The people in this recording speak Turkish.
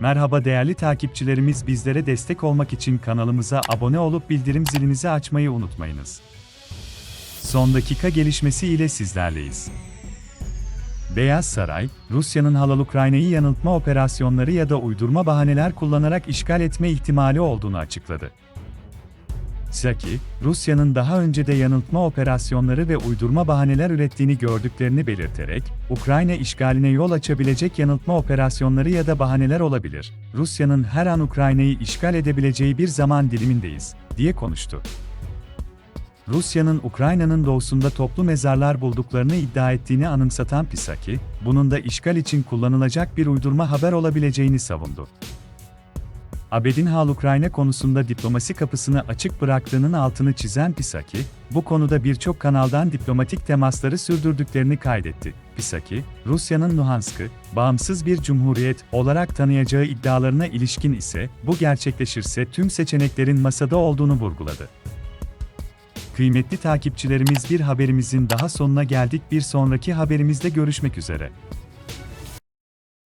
Merhaba değerli takipçilerimiz bizlere destek olmak için kanalımıza abone olup bildirim zilinizi açmayı unutmayınız. Son dakika gelişmesi ile sizlerleyiz. Beyaz Saray, Rusya'nın halal Ukrayna'yı yanıltma operasyonları ya da uydurma bahaneler kullanarak işgal etme ihtimali olduğunu açıkladı. Saki, Rusya'nın daha önce de yanıltma operasyonları ve uydurma bahaneler ürettiğini gördüklerini belirterek, Ukrayna işgaline yol açabilecek yanıltma operasyonları ya da bahaneler olabilir. Rusya'nın her an Ukrayna'yı işgal edebileceği bir zaman dilimindeyiz, diye konuştu. Rusya'nın Ukrayna'nın doğusunda toplu mezarlar bulduklarını iddia ettiğini anımsatan Pisaki, bunun da işgal için kullanılacak bir uydurma haber olabileceğini savundu. ABD'in Hal-Ukrayna konusunda diplomasi kapısını açık bıraktığının altını çizen Pisaki, bu konuda birçok kanaldan diplomatik temasları sürdürdüklerini kaydetti. Pisaki, Rusya'nın Luhansk'ı, bağımsız bir cumhuriyet olarak tanıyacağı iddialarına ilişkin ise, bu gerçekleşirse tüm seçeneklerin masada olduğunu vurguladı. Kıymetli takipçilerimiz bir haberimizin daha sonuna geldik. Bir sonraki haberimizde görüşmek üzere.